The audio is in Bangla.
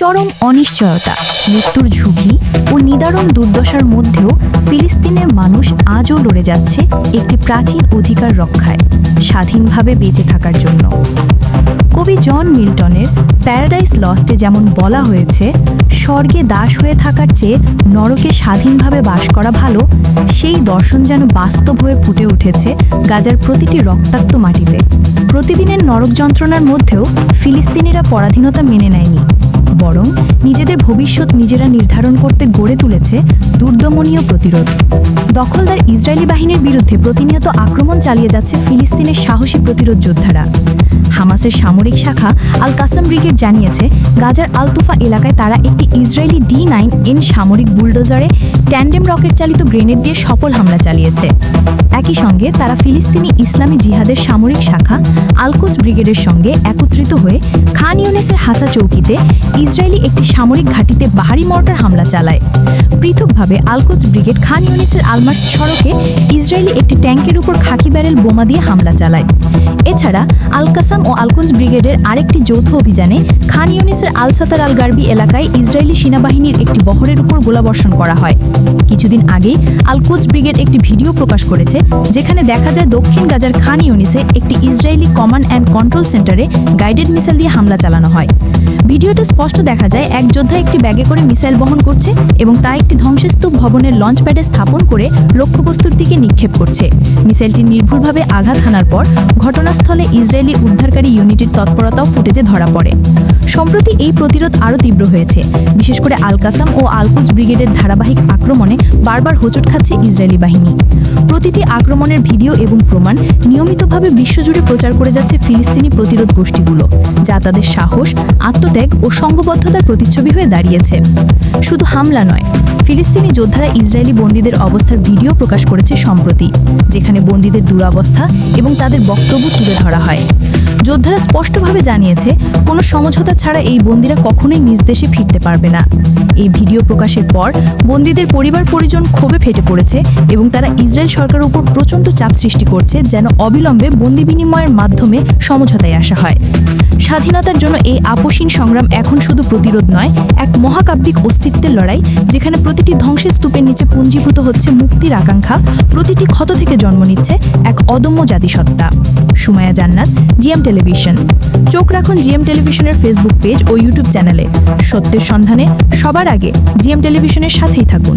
চরম অনিশ্চয়তা, মৃত্যুর ঝুঁকি ও নিদারুণ দুর্দশার মধ্যেও ফিলিস্তিনের মানুষ আজও লড়ে যাচ্ছে একটি প্রাচীন অধিকার রক্ষায়, স্বাধীনভাবে বেঁচে থাকার জন্য। কবি জন মিল্টনের প্যারাডাইস লস্টে যেমন বলা হয়েছে, স্বর্গে দাস হয়ে থাকার চেয়ে নরকে স্বাধীনভাবে বাস করা ভালো, সেই দর্শন যেন বাস্তব হয়ে ফুটে উঠেছে গাজার প্রতিটি রক্তাক্ত মাটিতে। প্রতিদিনের নরক যন্ত্রণার মধ্যেও ফিলিস্তিনিরা পরাধীনতা মেনে নেয়নি। বরং নিজেদের ভবিষ্যৎ নিজেরা নির্ধারণ করতে গড়ে তুলেছে দুর্দমনীয় প্রতিরোধ। দখলদার ইসরায়েলি বাহিনীর বিরুদ্ধে প্রতিনিয়ত আক্রমণ চালিয়ে যাচ্ছে ফিলিস্তিনের সাহসী প্রতিরোধ যোদ্ধারা। হামাসের সামরিক শাখা আল কাসাম ব্রিগেড জানিয়েছে, গাজার আলতুফা এলাকায় তারা একটি ইসরায়েলি ডি নাইন এন সামরিক বুলডোজারে ট্যান্ডেম রকেট চালিত গ্রেনেড দিয়ে সফল হামলা চালিয়েছে। একই সঙ্গে তারা ফিলিস্তিনি ইসলামী জিহাদের সামরিক শাখা আলকুজ ব্রিগেডের সঙ্গে একত্রিত হয়ে খান ইউনেসের হাসা চৌকিতে ইসরায়েলি একটি সামরিক ঘাঁটিতে বাহারি মর্টার হামলা চালায়। পৃথকভাবে আলকুজ ব্রিগেড খান ইউনিসের আলমার্স সড়কে ইসরায়েলি একটি ট্যাঙ্কের উপর খাকি ব্যারেল বোমা দিয়ে হামলা চালায়। এছাড়া আলকাসাম ও আলকুঞ্জ ব্রিগেডের আরেকটি যৌথ অভিযানে খান ইউনিসের আলসাতার আল গার্বি এলাকায় ইসরায়েলি সেনাবাহিনীর একটি বহরের উপর গোলাবর্ষণ করা হয়। কিছুদিন আগেই আলকুজ ব্রিগেড একটি ভিডিও প্রকাশ করেছে, যেখানে দেখা যায় দক্ষিণ গাজার খান ইউনিসে একটি ইসরায়েলি কমান্ড অ্যান্ড কন্ট্রোল সেন্টারে গাইডেড মিসাইল দিয়ে হামলা চালানো হয়। ভিডিওতে স্পষ্ট দেখা যায়, এক যোদ্ধা একটি ব্যাগে করে মিসাইল বহন করছে এবং তা একটি ধ্বংসস্তূপ ভবনের লঞ্চ প্যাডে স্থাপন করে লক্ষ্যবস্তুর দিকে নিক্ষেপ করছে। মিসাইলটি নির্ভুলভাবে আঘাত হানার পর ঘটনাস্থলে ইসরায়েলি উদ্ধারকারী ইউনিটের তৎপরতাও ফুটেজে ধরা পড়ে। সম্প্রতি এই প্রতিরোধ আরও তীব্র হয়েছে। বিশেষ করে আল কাসাম ও আলকুজ ব্রিগেডের ধারাবাহিক আক্রমণে বারবার হোঁচট খাচ্ছে ইসরায়েলি বাহিনী। প্রতিটি আক্রমণের ভিডিও এবং প্রমাণ নিয়মিতভাবে বিশ্বজুড়ে প্রচার করে যাচ্ছে ফিলিস্তিনি প্রতিরোধ গোষ্ঠীগুলো, যা তাদের সাহস, আত্মত্যাগ ও সংঘবদ্ধতার প্রতিচ্ছবি হয়ে দাঁড়িয়েছে। শুধু হামলা নয়, ফিলিস্তিনি যোদ্ধারা ইসরায়েলি বন্দীদের অবস্থার ভিডিও প্রকাশ করেছে সম্প্রতি, যেখানে বন্দীদের দুরবস্থা এবং তাদের বক্তব্য তুলে ধরা হয়। যোদ্ধারা স্পষ্টভাবে জানিয়েছে, কোনো সমঝোতা ছাড়া এই বন্দীরা কখনোই নিজ দেশে ফিরতে পারবে না। এই ভিডিও প্রকাশের পর বন্দীদের পরিবার পরিজন ক্ষোভে ফেটে পড়েছে এবং তারা ইসরায়েল সরকারের উপর প্রচণ্ড চাপ সৃষ্টি করছে যেন অবিলম্বে বন্দি বিনিময়ের মাধ্যমে সমঝোতায় আসা হয়। স্বাধীনতার জন্য এই আপসীন সংগ্রাম এখন শুধু প্রতিরোধ নয়, এক মহাকাব্যিক অস্তিত্বের লড়াই, যেখানে প্রতিটি ধ্বংসের স্তূপের নিচে পুঞ্জীভূত হচ্ছে মুক্তির আকাঙ্ক্ষা, প্রতিটি ক্ষত থেকে জন্ম নিচ্ছে এক অদম্য জাতিসত্তা। সুমায়া জান্নাত জিএম টেলিভিশন। চোখ রাখুন জিএম টেলিভিশনের ফেসবুক পেজ ও ইউটিউব চ্যানেলে সত্যের সন্ধানে সবার আগে জিএম টেলিভিশনের সাথেই থাকুন।